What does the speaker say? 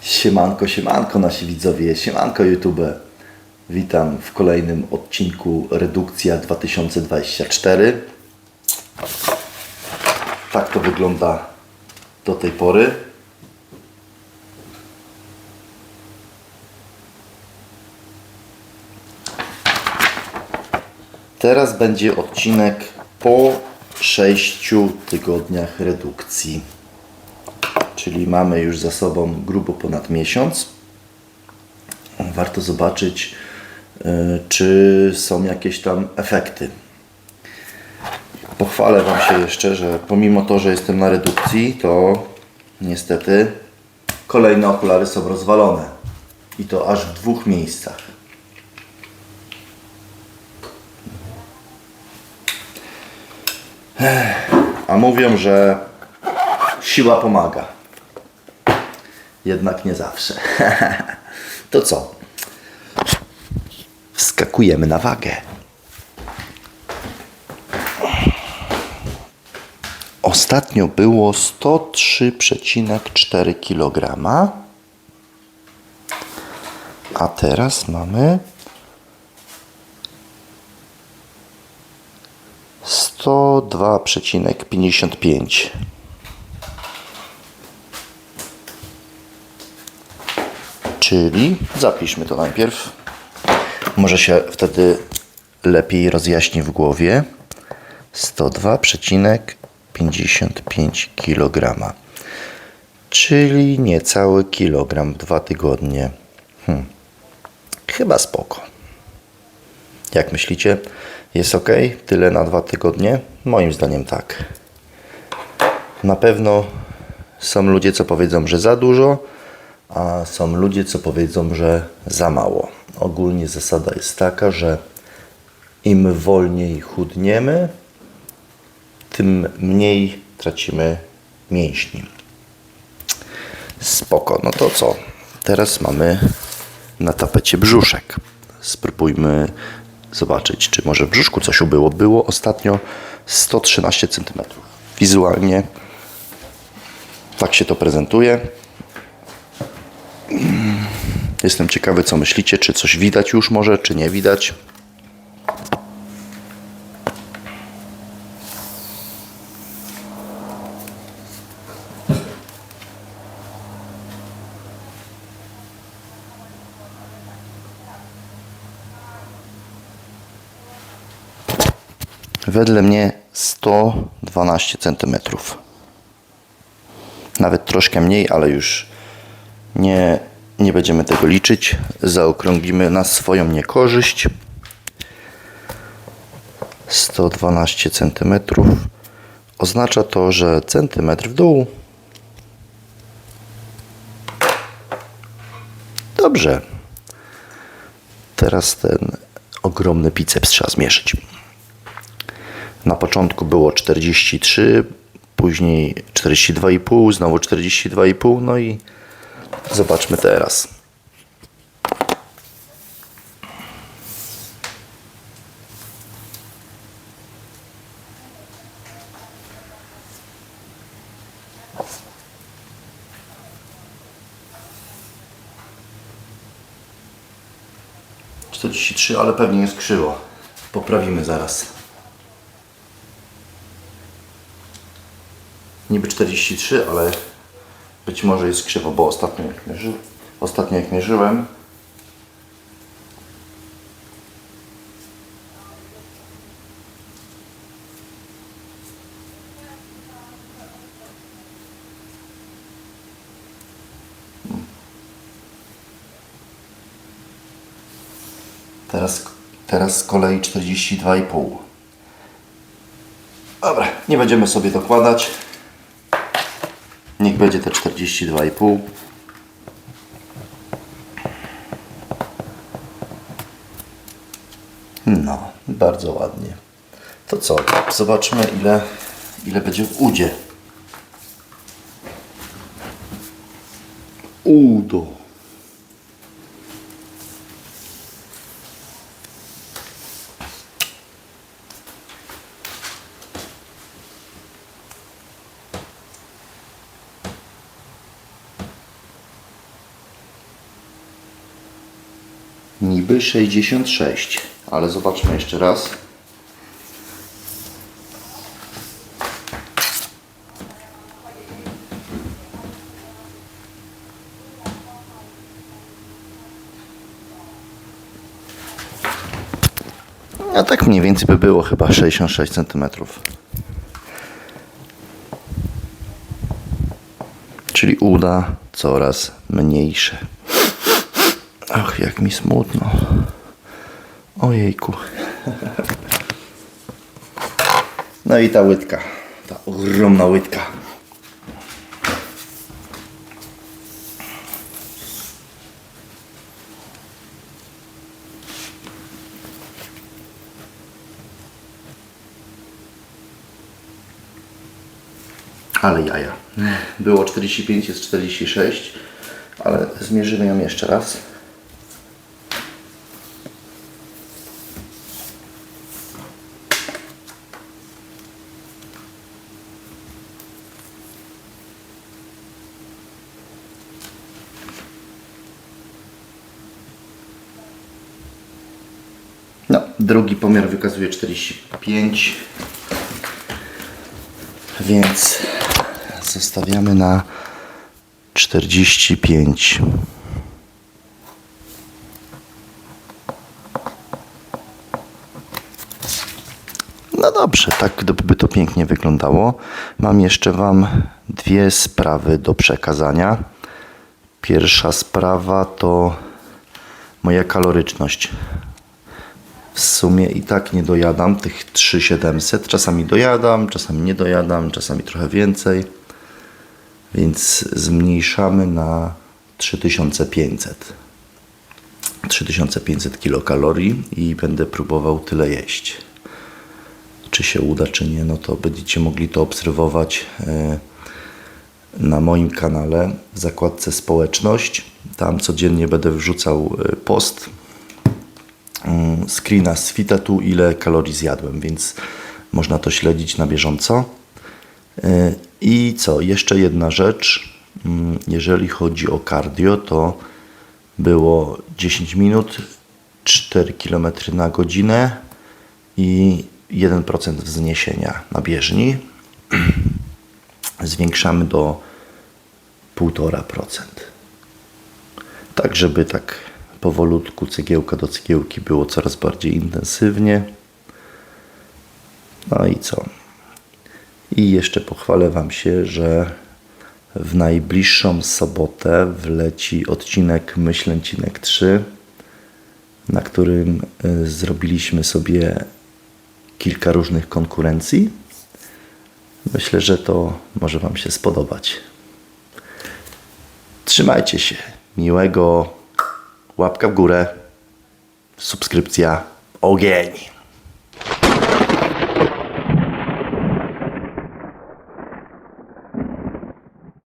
Siemanko, siemanko nasi widzowie, siemanko YouTube. Witam w kolejnym odcinku Redukcja 2024. Tak to wygląda do tej pory. Teraz będzie odcinek po 6 tygodniach redukcji czyli mamy już za sobą grubo ponad miesiąc. Warto zobaczyć, y, czy są jakieś tam efekty. Pochwalę Wam się jeszcze, że pomimo to, że jestem na redukcji, to niestety kolejne okulary są rozwalone. I to aż w dwóch miejscach. A mówią, że siła pomaga. Jednak nie zawsze. to co? Wskakujemy na wagę. Ostatnio było 103,4 kg. A teraz mamy 102,55 Czyli zapiszmy to najpierw. Może się wtedy lepiej rozjaśni w głowie. 102,55 kg. Czyli niecały kilogram dwa tygodnie. Hmm. Chyba spoko. Jak myślicie? Jest ok? Tyle na dwa tygodnie? Moim zdaniem tak. Na pewno są ludzie, co powiedzą, że za dużo, a są ludzie, co powiedzą, że za mało. Ogólnie zasada jest taka, że im wolniej chudniemy, tym mniej tracimy mięśni. Spoko, no to co? Teraz mamy na tapecie brzuszek. Spróbujmy zobaczyć, czy może w brzuszku coś ubyło. Było ostatnio 113 cm. Wizualnie tak się to prezentuje. Jestem ciekawy, co myślicie, czy coś widać już może, czy nie widać. Wedle mnie 112 cm. Nawet troszkę mniej, ale już nie, nie będziemy tego liczyć. Zaokrąglimy na swoją niekorzyść. 112 cm. Oznacza to, że centymetr w dół. Dobrze. Teraz ten ogromny biceps trzeba zmierzyć. Na początku było 43, później 42,5, znowu 42,5, no i zobaczmy teraz. Czterdzieści trzy, ale pewnie jest krzywo. Poprawimy zaraz. Niby 43, ale być może jest krzywo, bo ostatnio jak, mierzy, ostatnio jak mierzyłem, Teraz, teraz z kolei 42,5. Dobra, nie będziemy sobie dokładać. Niech będzie te 42,5. No, bardzo ładnie. To co? Zobaczmy ile, ile będzie w udzie. Udo. Niby 66, ale zobaczmy jeszcze raz. A tak mniej więcej by było chyba 66 cm. Czyli uda coraz mniejsze. Ach, jak mi smutno. Ojejku. No i ta łydka. Ta ogromna łydka. Ale jaja. Było 45, jest 46, ale zmierzymy ją jeszcze raz. No, drugi pomiar wykazuje 45, więc zostawiamy na 45. No dobrze, tak gdyby to pięknie wyglądało. Mam jeszcze Wam dwie sprawy do przekazania. Pierwsza sprawa to moja kaloryczność. W sumie i tak nie dojadam tych 3700. Czasami dojadam, czasami nie dojadam, czasami trochę więcej. Więc zmniejszamy na 3500. 3500 kilokalorii i będę próbował tyle jeść. Czy się uda, czy nie, no to będziecie mogli to obserwować e, na moim kanale w zakładce społeczność. Tam codziennie będę wrzucał e, post screena z fitetu, ile kalorii zjadłem, więc można to śledzić na bieżąco. E, I co, jeszcze jedna rzecz. Mm, Jeżeli chodzi o cardio, to było 10 minut, 4 km na godzinę i 1% wzniesienia na bieżni. Zwiększamy do 1,5%. Tak, żeby tak powolutku, cegiełka do cegiełki było coraz bardziej intensywnie. No i co? I jeszcze pochwalę Wam się, że w najbliższą sobotę wleci odcinek Myślęcinek 3, na którym y, zrobiliśmy sobie kilka różnych konkurencji. Myślę, że to może Wam się spodobać. Trzymajcie się. Miłego łapka w górę, subskrypcja, ogień.